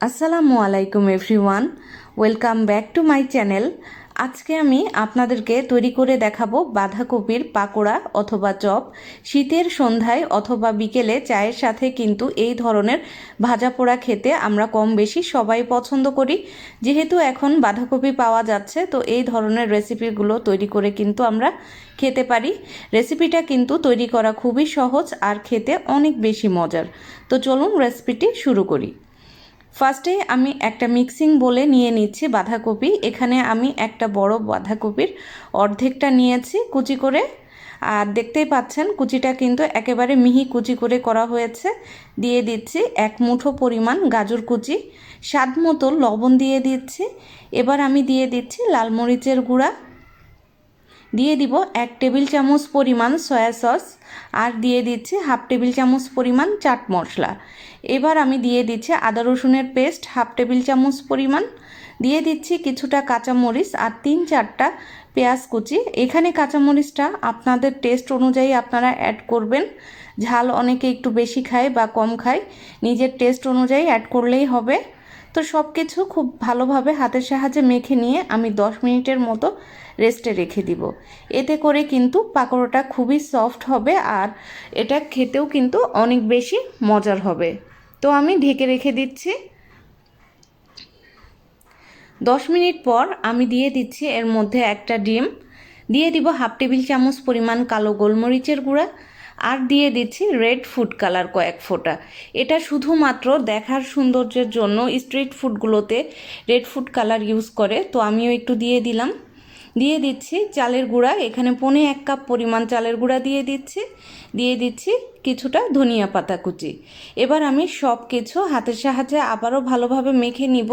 আসসালামু আলাইকুম everyone, welcome back to my channel. আজকে আমি আপনাদেরকে তৈরি করে দেখাবো বাঁধাকপির পাকোড়া অথবা চপ। শীতের সন্ধ্যায় অথবা বিকেলে চায়ের সাথে কিন্তু এই ধরনের ভাজা পোড়া খেতে আমরা কম বেশি সবাই পছন্দ করি। যেহেতু এখন বাঁধাকপি পাওয়া যাচ্ছে, তো এই ধরনের রেসিপিগুলো তৈরি করে কিন্তু আমরা খেতে পারি। রেসিপিটা কিন্তু তৈরি করা খুবই সহজ আর খেতে অনেক বেশি মজার। তো চলুন রেসিপিটি শুরু করি। ফার্স্টে আমি একটা মিক্সিং বলে নিয়ে নিচ্ছি বাঁধাকপি। এখানে আমি একটা বড় বাঁধাকপির অর্ধেকটা নিয়েছি কুচি করে। আর দেখতেই পাচ্ছেন, কুচিটা কিন্তু একেবারে মিহি কুচি করে করা হয়েছে। দিয়ে দিচ্ছি এক মুঠো পরিমাণ গাজর কুচি, স্বাদ মতো লবণ দিয়ে দিচ্ছি। এবার আমি দিয়ে দিচ্ছি লাল মরিচের গুঁড়া। দিয়ে দিব এক টেবিল চামচ পরিমাণ সয়া সস আর দিয়ে দিচ্ছি হাফ টেবিল চামচ পরিমাণ চাট মশলা। এবার আমি দিয়ে দিচ্ছি আদা রসুনের পেস্ট হাফ টেবিল চামচ পরিমাণ। দিয়ে দিচ্ছি কিছুটা কাঁচামরিচ আর তিন চারটা পেঁয়াজ কুচি। এখানে কাঁচামরিচটা আপনাদের টেস্ট অনুযায়ী আপনারা অ্যাড করবেন। ঝাল অনেকে একটু বেশি খায় বা কম খায়, নিজের টেস্ট অনুযায়ী অ্যাড করলেই হবে। তো সব কিছু খুব ভালোভাবে হাতের সাহায্যে মেখে নিয়ে আমি 10 মিনিটের মতো রেস্টে রেখে দিব। এতে করে কিন্তু পাকোড়াটা খুবই সফট হবে আর এটা খেতেও কিন্তু অনেক বেশি মজার হবে। তো আমি ঢেকে রেখে দিচ্ছি। দশ মিনিট পর আমি দিয়ে দিচ্ছি এর মধ্যে একটা ডিম। দিয়ে দিব হাফ টেবিল চামচ পরিমাণ কালো গোলমরিচের গুঁড়া আর দিয়ে দিচ্ছি রেড ফুড কালার কয়েক ফোঁটা। এটা শুধুমাত্র দেখার সৌন্দর্যের জন্য স্ট্রিট ফুডগুলোতে রেড ফুড কালার ইউজ করে, তো আমিও একটু দিয়ে দিলাম। দিয়ে দিচ্ছি চালের গুঁড়া, এখানে পনে এক কাপ পরিমাণ চালের গুঁড়া দিয়ে দিচ্ছি। দিয়ে দিচ্ছি কিছুটা ধনিয়া পাতা কুচি। এবার আমি সব কিছু হাতের সাহায্যে আবারও ভালোভাবে মেখে নিব।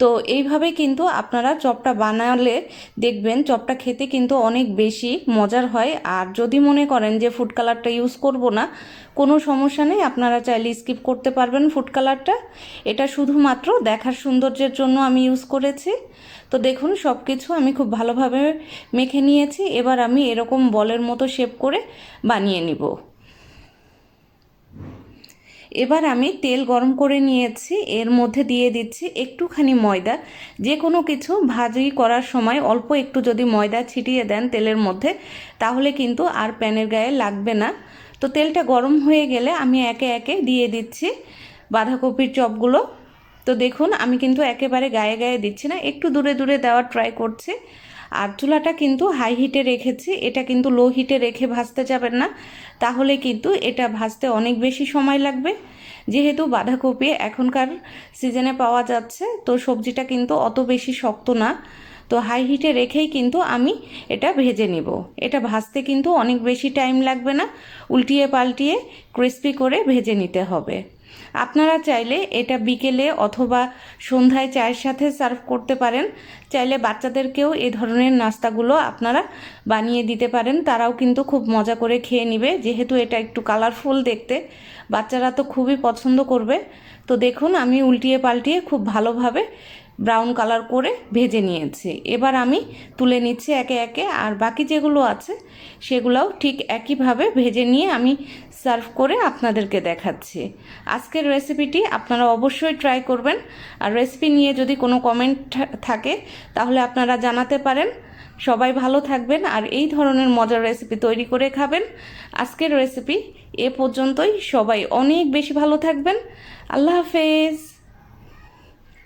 তো এইভাবে কিন্তু আপনারা চপটা বানালে দেখবেন চপটা খেতে কিন্তু অনেক বেশি মজার হয়। আর যদি মনে করেন যে ফুড কালারটা ইউজ করব না, কোনো সমস্যা নেই, আপনারা চাইলে স্কিপ করতে পারবেন ফুড কালারটা এটা শুধুমাত্র দেখার সৌন্দর্যের জন্য আমি ইউজ করেছি। তো দেখুন সব কিছু আমি খুব ভালোভাবে মেখে নিয়েছি। এবার আমি এরকম বলের মতো শেপ করে বানিয়ে নিব। এবার আমি তেল গরম করে নিয়েছি, এর মধ্যে দিয়ে দিচ্ছি একটুখানি ময়দা। যে কোনো কিছু ভাজি করার সময় অল্প একটু যদি ময়দা ছিটিয়ে দেন তেলের মধ্যে, তাহলে কিন্তু আর প্যানের গায়ে লাগবে না। তো তেলটা গরম হয়ে গেলে আমি একে একে দিয়ে দিচ্ছি বাঁধাকপির চপগুলো। তো দেখুন, আমি কিন্তু একেবারে গায়ে গায়ে দিচ্ছি না, একটু দূরে দূরে দেওয়ার ট্রাই করছি। আর চুলাটা কিন্তু হাই হিটে রেখেছি, এটা কিন্তু লো হিটে রেখে ভাজতে যাবেন না। তাহলে কিন্তু এটা ভাজতে অনেক বেশি সময় লাগবে। যেহেতু বাঁধাকপি এখনকার সিজনে পাওয়া যাচ্ছে, তো সবজিটা কিন্তু অত বেশি শক্ত না। তো হাই হিটে রেখেই কিন্তু আমি এটা ভেজে নিব। এটা ভাজতে কিন্তু অনেক বেশি টাইম লাগবে না। উল্টিয়ে পাল্টিয়ে ক্রিস্পি করে ভেজে নিতে হবে। আপনারা চাইলে এটা বিকেলে অথবা সন্ধ্যায় চায়ের সাথে সার্ভ করতে পারেন। চাইলে বাচ্চাদেরকেও এ ধরনের নাস্তাগুলো আপনারা বানিয়ে দিতে পারেন। তারাও কিন্তু খুব মজা করে খেয়ে নিবে। যেহেতু এটা একটু কালারফুল দেখতে, বাচ্চারা তো খুবই পছন্দ করবে। তো দেখুন, আমি উল্টিয়ে পাল্টিয়ে খুব ভালোভাবে ব্রাউন কালার করে ভেজে নিয়েছি। এবার আমি তুলে নিচ্ছি একে একে, আর বাকি যেগুলো আছে সেগুলোও ঠিক একইভাবে ভেজে নিয়ে আমি সার্ভ করে আপনাদেরকে দেখাচ্ছি। আজকের রেসিপিটি আপনারা অবশ্যই ট্রাই করবেন। আর রেসিপি নিয়ে যদি কোনো কমেন্ট থাকে, তাহলে আপনারা জানাতে পারেন। সবাই ভালো থাকবেন আর এই ধরনের মজার রেসিপি তৈরি করে খাবেন। আজকের রেসিপি এ পর্যন্তই। সবাই অনেক বেশি ভালো থাকবেন। আল্লাহ হাফেজ।